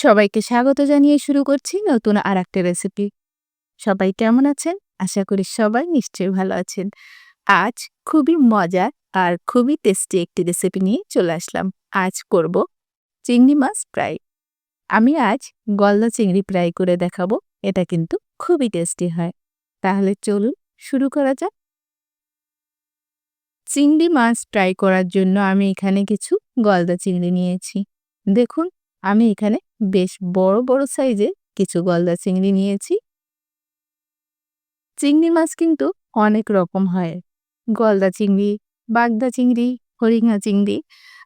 সবাইকে স্বাগত জানিয়ে শুরু করছি নতুন আর একটা রেসিপি। সবাই কেমন আছেন? আশা করি সবাই নিশ্চয়ই ভালো আছেন। আজ খুবই মজার আর খুবই টেস্টি একটি রেসিপি নিয়ে চলে আসলাম। আজ করব চিংড়ি মাছ ফ্রাই। আমি আজ গলদা চিংড়ি ফ্রাই করে দেখাবো, এটা কিন্তু খুবই টেস্টি হয়। তাহলে চলুন শুরু করা যাক। চিংড়ি মাছ ফ্রাই করার জন্য আমি এখানে কিছু গলদা চিংড়ি নিয়েছি। দেখুন আমি এখানে বেশ বড় বড় সাইজের কিছু গলদা চিংড়ি নিয়েছি। চিংড়ি মাছ কিন্তু অনেক রকম হয়। গলদা চিংড়ি, বাগদা চিংড়ি হরিঙা চিংড়ি,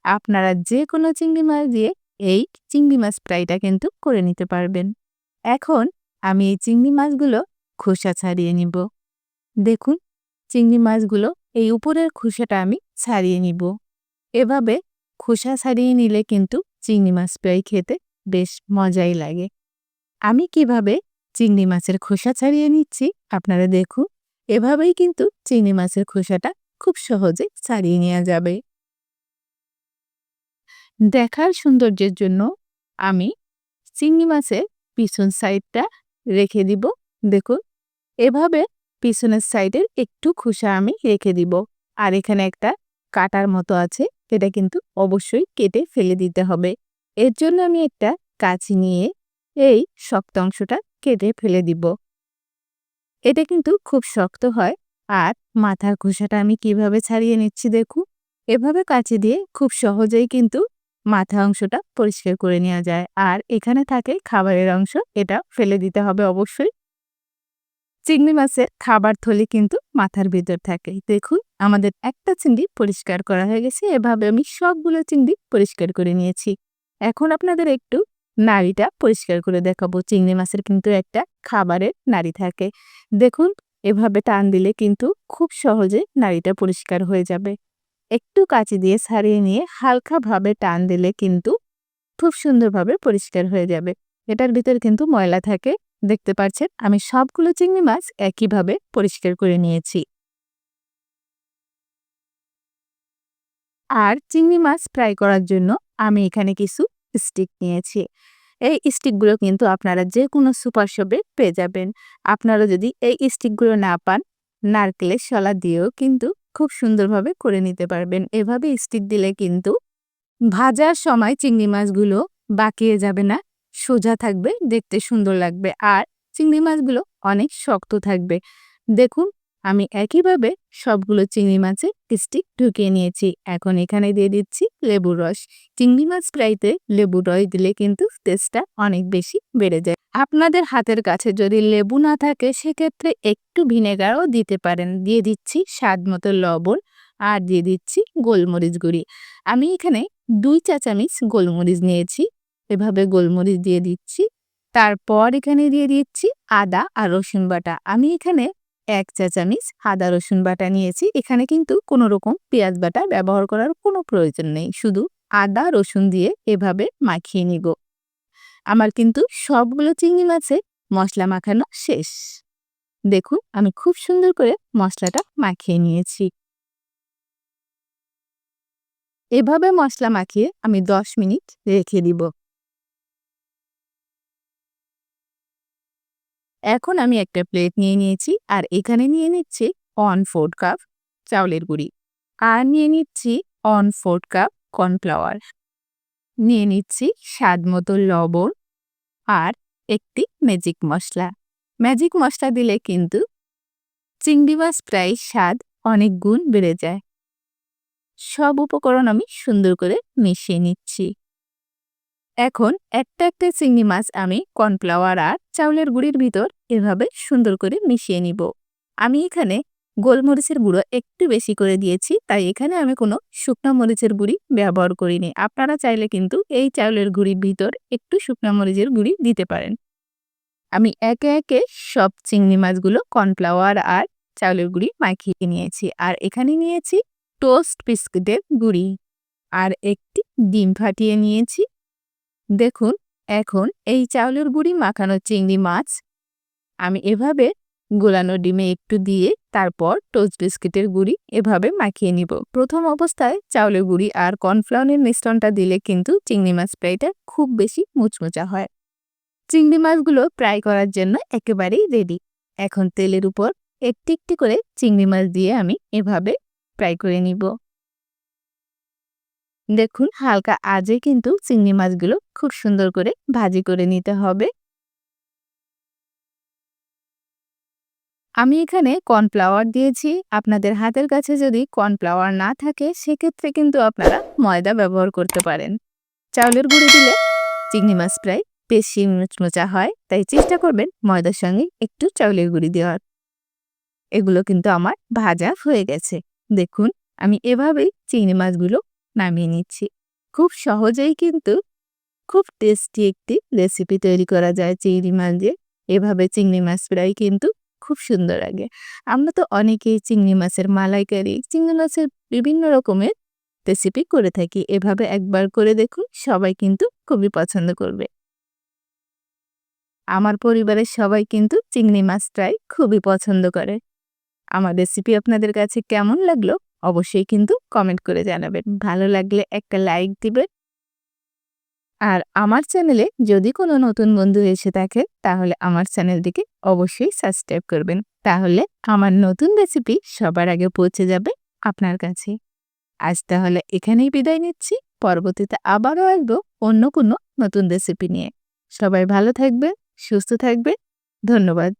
আপনারা যে কোনো চিংড়ি মাছ দিয়ে এই চিংড়ি মাছ ফ্রাইটা কিন্তু করে নিতে পারবেন। এখন আমি এই চিংড়ি মাছগুলো খোসা ছাড়িয়ে নিব। দেখুন, চিংড়ি মাছগুলো এই উপরের খোসাটা আমি ছাড়িয়ে নিব। এভাবে খোসা ছাড়িয়ে নিলে কিন্তু চিংড়ি মাছ ফ্রাই খেতে বেশ মজাই লাগে। আমি কীভাবে চিংড়ি মাছের খোসা ছাড়িয়ে নিচ্ছি আপনারা দেখুন। এভাবেই কিন্তু চিংড়ি মাছের খোসাটা খুব সহজে ছাড়িয়ে নেওয়া যাবে। দেখার সৌন্দর্যের জন্য আমি চিংড়ি মাছের পিছন সাইডটা রেখে দিব। দেখুন, এভাবে পিছনের সাইডের একটু খোসা আমি রেখে দিব। আর এখানে একটা কাটার মতো আছে এটা কিন্তু অবশ্যই কেটে ফেলে দিতে হবে। এর জন্য আমি একটা কাছি নিয়ে এই শক্ত অংশটা কেটে ফেলে দিব। এটা কিন্তু খুব শক্ত হয় আর মাথার খোসাটা আমি কীভাবে ছাড়িয়ে নিচ্ছি দেখু এভাবে কাছে দিয়ে খুব সহজেই কিন্তু মাথা অংশটা পরিষ্কার করে নেওয়া যায়। আর এখানে থাকে খাবারের অংশ, এটা ফেলে দিতে হবে অবশ্যই। চিংড়ি মাছের খাবার থলি কিন্তু মাথার ভিতর থাকে দেখুন, আমাদের একটা চিংড়ি পরিষ্কার করা হয়ে গেছে, এভাবে আমি সবগুলো চিংড়ি পরিষ্কার করে নিয়েছি। এখন আপনাদের একটু নাড়িটা পরিষ্কার করে দেখাবো, চিংড়ি মাছের কিন্তু একটা খাবারের নাড়ি থাকে। দেখুন, এভাবে টান দিলে কিন্তু খুব সহজে নাড়িটা পরিষ্কার হয়ে যাবে। একটু কাঁচি দিয়ে ছাড়িয়ে নিয়ে হালকাভাবে টান দিলে কিন্তু খুব সুন্দরভাবে পরিষ্কার হয়ে যাবে। এটার ভিতর কিন্তু ময়লা থাকে দেখতে পাচ্ছেন আমি সবগুলো চিংড়ি মাছ একইভাবে পরিষ্কার করে নিয়েছি। আর চিংড়ি মাছ ফ্রাই করার জন্য আমি এখানে কিছু স্টিক নিয়েছি। এই স্টিকগুলো কিন্তু আপনারা যে কোনো সুপার শপে পেয়ে যাবেন। আপনারা যদি এই স্টিকগুলো না পান, নারকেলের শলা দিয়েও কিন্তু খুব সুন্দরভাবে করে নিতে পারবেন। এভাবে স্টিক দিলে কিন্তু ভাজার সময় চিংড়ি মাছগুলো বাকিয়ে যাবে না। সোজা থাকবে, দেখতে সুন্দর লাগবে। আর চিংড়ি মাছগুলো অনেক শক্ত থাকবে। দেখুন, আমি একইভাবে সবগুলো চিংড়ি মাছে স্টিক ঢুকিয়ে নিয়েছি। এখন এখানে দিয়ে দিচ্ছি লেবুর রস। চিংড়ি মাছ ফ্রাইতে লেবু রস দিলে কিন্তু টেস্টটা অনেক বেশি বেড়ে যায়। আপনাদের হাতের কাছে যদি লেবু না থাকে, সেক্ষেত্রে একটু ভিনেগারও দিতে পারেন। দিয়ে দিচ্ছি স্বাদ মতো লবণ আর দিয়ে দিচ্ছি গোলমরিচ গুঁড়ি। আমি এখানে দুই চা চামিচ গোলমরিচ নিয়েছি। এভাবে গোলমরিচ দিয়ে দিচ্ছি। তারপর এখানে দিয়ে দিচ্ছি আদা আর রসুন বাটা। আমি এখানে এক চা চামিচ আদা রসুন বাটা নিয়েছি। এখানে কিন্তু কোনো রকম পেঁয়াজ বাটা ব্যবহার করার কোনো প্রয়োজন নেই। শুধু আদা, রসুন দিয়ে এভাবে মাখিয়ে নিব। আমার কিন্তু সবগুলো চিংড়ি মাছে মশলা মাখানো শেষ। দেখুন, আমি খুব সুন্দর করে মশলাটা মাখিয়ে নিয়েছি। এভাবে মশলা মাখিয়ে আমি দশ মিনিট রেখে দিব। এখন আমি একটা প্লেট নিয়ে নিয়েছি, আর এখানে নিয়ে নিচ্ছি অন ফোর্ড কাপ চাউলের গুঁড়ি। আর নিয়ে নিচ্ছি অন ফোর্ড কাপ কর্নফ্লাওয়ার নিয়ে নিচ্ছি স্বাদ মতো লবণ আর একটি ম্যাজিক মশলা। ম্যাজিক মশলা দিলে কিন্তু চিংড়ি মাছ প্রায় স্বাদ অনেক গুণ বেড়ে যায়। সব উপকরণ আমি সুন্দর করে মিশিয়ে নিচ্ছি। এখন একটা একটা চিংড়ি মাছ আমি কর্নফ্লাওয়ার আর চাউলের গুঁড়ির ভিতর এভাবে সুন্দর করে মিশিয়ে নিব। আমি এখানে গোলমরিচের গুঁড়ো একটু বেশি করে দিয়েছি, তাই এখানে আমি কোনো শুকনো মরিচের গুঁড়ি ব্যবহার করিনি। আপনারা চাইলে কিন্তু এই চাউলের গুঁড়ির ভিতর একটু শুকনো মরিচের গুঁড়ি দিতে পারেন। আমি একে একে সব চিংড়ি মাছগুলো কর্নফ্লাওয়ার আর চাউলের গুঁড়ি মাখিয়ে নিয়েছি আর এখানে নিয়েছি টোস্ট বিস্কুটের গুঁড়ি। আর একটি ডিম ফাটিয়ে নিয়েছি। দেখুন, এখন এই চাউলের গুঁড়ি মাখানো চিংড়ি মাছ। আমি এভাবে গোলানো ডিমে একটু দিয়ে তারপর টোস্ট বিস্কিটের গুঁড়ি এভাবে মাখিয়ে নিব। প্রথম অবস্থায় চাউলের গুঁড়ি আর কর্নফ্লাওয়ারের মিশ্রণটা দিলে কিন্তু চিংড়ি মাছ ফ্রাইটা খুব বেশি মুচমুচা হয়। চিংড়ি মাছগুলো ফ্রাই করার জন্য একেবারেই রেডি। এখন তেলের উপর একটি একটি করে চিংড়ি মাছ দিয়ে আমি এভাবে ফ্রাই করে নিব। দেখুন, হালকা আজে কিন্তু চিংড়ি মাছগুলো খুব সুন্দর করে ভাজি করে নিতে হবে। আমি এখানে কর্নফ্লাওয়ার দিয়েছি। আপনাদের হাতের কাছে যদি কর্নফ্লাওয়ার না থাকে, সেক্ষেত্রে কিন্তু আপনারা ময়দা ব্যবহার করতে পারেন। চাউলের গুঁড়ি দিলে চিংড়ি মাছ প্রায় বেশি মুচমোচা হয়, তাই চেষ্টা করবেন ময়দার সঙ্গে একটু চাউলের গুঁড়ি দেওয়ার। এগুলো কিন্তু আমার ভাজা হয়ে গেছে। দেখুন, আমি এভাবেই চিংড়ি মাছগুলো নামিয়ে নিচ্ছি। খুব সহজেই কিন্তু খুব টেস্টি একটি রেসিপি তৈরি করা যায় চিংড়ি মাছ দিয়ে। এভাবে চিংড়ি মাছ ফ্রাই কিন্তু খুব সুন্দর লাগে। আমরা তো অনেকেই চিংড়ি মাছের মালাইকারি, চিংড়ি মাছের বিভিন্ন রকমের রেসিপি করে থাকি। এভাবে একবার করে দেখুন, সবাই কিন্তু খুবই পছন্দ করবে। আমার পরিবারের সবাই কিন্তু চিংড়ি মাছ ফ্রাই খুবই পছন্দ করে। আমার রেসিপি আপনাদের কাছে কেমন লাগল? অবশ্যই কিন্তু কমেন্ট করে জানাবেন। ভালো লাগলে একটা লাইক দিবেন। আর আমার চ্যানেলে যদি কোনো নতুন বন্ধু এসে থাকে, তাহলে আমার চ্যানেলটিকে অবশ্যই সাবস্ক্রাইব করবেন। তাহলে আমার নতুন রেসিপি সবার আগে পৌঁছে যাবে আপনার কাছে। আজ তাহলে এখানেই বিদায় নিচ্ছি। পরবর্তীতে আবারও আসব অন্য কোনো নতুন রেসিপি নিয়ে। সবাই ভালো থাকবে সুস্থ থাকবে ধন্যবাদ।